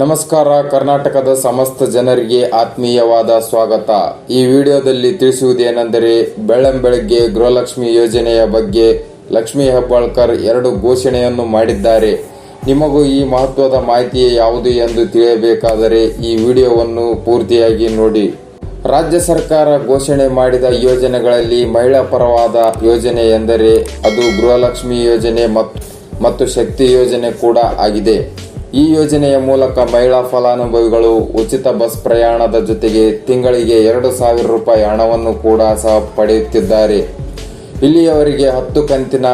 ನಮಸ್ಕಾರ, ಕರ್ನಾಟಕದ ಸಮಸ್ತ ಜನರಿಗೆ ಆತ್ಮೀಯವಾದ ಸ್ವಾಗತ. ಈ ವಿಡಿಯೋದಲ್ಲಿ ತಿಳಿಸುವುದೇನೆಂದರೆ, ಬೆಳ್ಳಂಬೆಳಗ್ಗೆ ಗೃಹಲಕ್ಷ್ಮಿ ಯೋಜನೆಯ ಬಗ್ಗೆ ಲಕ್ಷ್ಮಿ ಹೆಬ್ಬಾಳ್ಕರ್ ಎರಡು ಘೋಷಣೆಯನ್ನು ಮಾಡಿದ್ದಾರೆ. ನಿಮಗೂ ಈ ಮಹತ್ವದ ಮಾಹಿತಿ ಯಾವುದು ಎಂದು ತಿಳಿಯಬೇಕಾದರೆ, ಈ ವಿಡಿಯೋವನ್ನು ಪೂರ್ತಿಯಾಗಿ ನೋಡಿ. ರಾಜ್ಯ ಸರ್ಕಾರ ಘೋಷಣೆ ಮಾಡಿದ ಯೋಜನೆಗಳಲ್ಲಿ ಮಹಿಳಾ ಪರವಾದ ಯೋಜನೆ ಎಂದರೆ, ಅದು ಗೃಹಲಕ್ಷ್ಮಿ ಯೋಜನೆ ಮತ್ತು ಮತ್ತು ಶಕ್ತಿ ಯೋಜನೆ ಕೂಡ ಆಗಿದೆ. ಈ ಯೋಜನೆಯ ಮೂಲಕ ಮಹಿಳಾ ಫಲಾನುಭವಿಗಳು ಉಚಿತ ಬಸ್ ಪ್ರಯಾಣದ ಜೊತೆಗೆ ತಿಂಗಳಿಗೆ ಎರಡು ಸಾವಿರ ರೂಪಾಯಿ ಹಣವನ್ನು ಕೂಡ ಸಹ ಪಡೆಯುತ್ತಿದ್ದಾರೆ. ಇಲ್ಲಿಯವರಿಗೆ ಹತ್ತು ಕಂತಿನ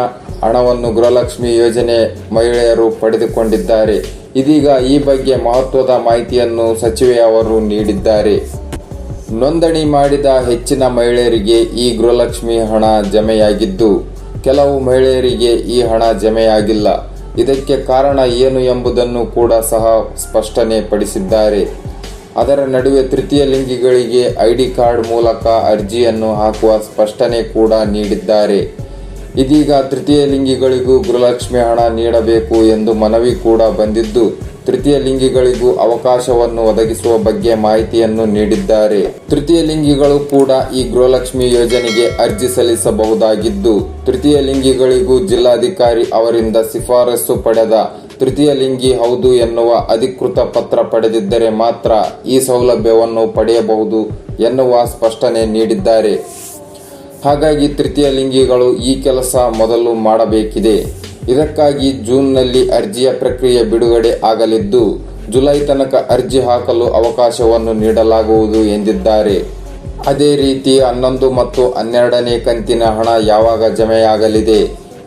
ಹಣವನ್ನು ಗೃಹಲಕ್ಷ್ಮಿ ಯೋಜನೆ ಮಹಿಳೆಯರು ಪಡೆದುಕೊಂಡಿದ್ದಾರೆ. ಇದೀಗ ಈ ಬಗ್ಗೆ ಮಹತ್ವದ ಮಾಹಿತಿಯನ್ನು ಸಚಿವೆ ಅವರು ನೀಡಿದ್ದಾರೆ. ನೋಂದಣಿ ಮಾಡಿದ ಹೆಚ್ಚಿನ ಮಹಿಳೆಯರಿಗೆ ಈ ಗೃಹಲಕ್ಷ್ಮಿ ಹಣ ಜಮೆಯಾಗಿದ್ದು, ಕೆಲವು ಮಹಿಳೆಯರಿಗೆ ಈ ಹಣ ಜಮೆಯಾಗಿಲ್ಲ. ಇದಕ್ಕೆ ಕಾರಣ ಏನು ಎಂಬುದನ್ನು ಕೂಡ ಸಹ ಸ್ಪಷ್ಟನೆ ಪಡಿಸಿದ್ದಾರೆ. ಅದರ ನಡುವೆ ತೃತೀಯ ಲಿಂಗಿಗಳಿಗೆ ಐಡಿ ಕಾರ್ಡ್ ಮೂಲಕ ಅರ್ಜಿಯನ್ನು ಹಾಕುವ ಸ್ಪಷ್ಟನೆ ಕೂಡ ನೀಡಿದ್ದಾರೆ. ಇದೀಗ ತೃತೀಯ ಲಿಂಗಿಗಳಿಗೂ ಗೃಹಲಕ್ಷ್ಮಿ ಹಣ ನೀಡಬೇಕು ಎಂದು ಮನವಿ ಕೂಡ ಬಂದಿದ್ದು ತೃತೀಯ ಲಿಂಗಿಗಳಿಗೂ ಅವಕಾಶವನ್ನು ಒದಗಿಸುವ ಬಗ್ಗೆ ಮಾಹಿತಿಯನ್ನು ನೀಡಿದ್ದಾರೆ. ತೃತೀಯ ಲಿಂಗಿಗಳು ಕೂಡ ಈ ಗೃಹಲಕ್ಷ್ಮಿ ಯೋಜನೆಗೆ ಅರ್ಜಿ ಸಲ್ಲಿಸಬಹುದಾಗಿದ್ದು ತೃತೀಯ ಲಿಂಗಿಗಳಿಗೂ ಜಿಲ್ಲಾಧಿಕಾರಿ ಅವರಿಂದ ಶಿಫಾರಸು ಪಡೆದ ತೃತೀಯ ಲಿಂಗಿ ಹೌದು ಎನ್ನುವ ಅಧಿಕೃತ ಪತ್ರ ಪಡೆದಿದ್ದರೆ ಮಾತ್ರ ಈ ಸೌಲಭ್ಯವನ್ನು ಪಡೆಯಬಹುದು ಎನ್ನುವ ಸ್ಪಷ್ಟನೆ ನೀಡಿದ್ದಾರೆ. ಹಾಗಾಗಿ ತೃತೀಯ ಲಿಂಗಿಗಳು ಈ ಕೆಲಸ ಮೊದಲು ಮಾಡಬೇಕಿದೆ. ಇದಕ್ಕಾಗಿ ಜೂನ್ನಲ್ಲಿ ಅರ್ಜಿಯ ಪ್ರಕ್ರಿಯೆ ಬಿಡುಗಡೆ ಆಗಲಿದ್ದು, ಜುಲೈ ತನಕ ಅರ್ಜಿ ಹಾಕಲು ಅವಕಾಶವನ್ನು ನೀಡಲಾಗುವುದು ಎಂದಿದ್ದಾರೆ. ಅದೇ ರೀತಿ ಹನ್ನೊಂದು ಮತ್ತು ಹನ್ನೆರಡನೇ ಕಂತಿನ ಹಣ ಯಾವಾಗ ಜಮೆಯಾಗಲಿದೆ,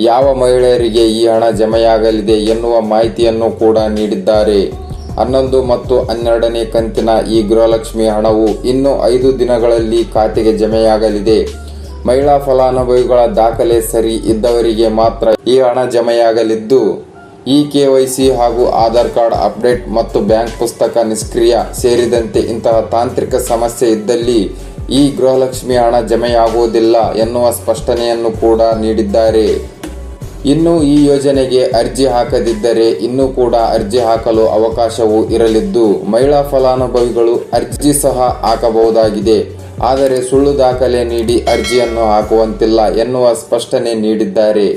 ಯಾವ ಮಹಿಳೆಯರಿಗೆ ಈ ಹಣ ಜಮೆಯಾಗಲಿದೆ ಎನ್ನುವ ಮಾಹಿತಿಯನ್ನು ಕೂಡ ನೀಡಿದ್ದಾರೆ. ಹನ್ನೊಂದು ಮತ್ತು ಹನ್ನೆರಡನೇ ಕಂತಿನ ಈ ಗೃಹಲಕ್ಷ್ಮಿ ಹಣವು ಇನ್ನು ಐದು ದಿನಗಳಲ್ಲಿ ಖಾತೆಗೆ ಜಮೆಯಾಗಲಿದೆ. ಮಹಿಳಾ ಫಲಾನುಭವಿಗಳ ದಾಖಲೆ ಸರಿ ಇದ್ದವರಿಗೆ ಮಾತ್ರ ಈ ಹಣ ಜಮೆಯಾಗಲಿದ್ದು ಇ ಕೆವೈಸಿ ಹಾಗೂ ಆಧಾರ್ ಕಾರ್ಡ್ ಅಪ್ಡೇಟ್ ಮತ್ತು ಬ್ಯಾಂಕ್ ಪುಸ್ತಕ ನಿಷ್ಕ್ರಿಯ ಸೇರಿದಂತೆ ಇಂತಹ ತಾಂತ್ರಿಕ ಸಮಸ್ಯೆ ಇದ್ದಲ್ಲಿ ಈ ಗೃಹಲಕ್ಷ್ಮಿ ಹಣ ಜಮೆಯಾಗುವುದಿಲ್ಲ ಎನ್ನುವ ಸ್ಪಷ್ಟನೆಯನ್ನು ಕೂಡ ನೀಡಿದ್ದಾರೆ. ಇನ್ನು ಈ ಯೋಜನೆಗೆ ಅರ್ಜಿ ಹಾಕದಿದ್ದರೆ ಇನ್ನೂ ಕೂಡ ಅರ್ಜಿ ಹಾಕಲು ಅವಕಾಶವೂ ಇರಲಿದ್ದು, ಮಹಿಳಾ ಫಲಾನುಭವಿಗಳು ಅರ್ಜಿ ಸಹ ಹಾಕಬಹುದಾಗಿದೆ. ಆದರೆ ಸುಳ್ಳು ದಾಖಲೆ ನೀಡಿ ಅರ್ಜಿಯನ್ನು ಹಾಕುವಂತಿಲ್ಲ ಎನ್ನುವ ಸ್ಪಷ್ಟನೆ ನೀಡಿದ್ದಾರೆ.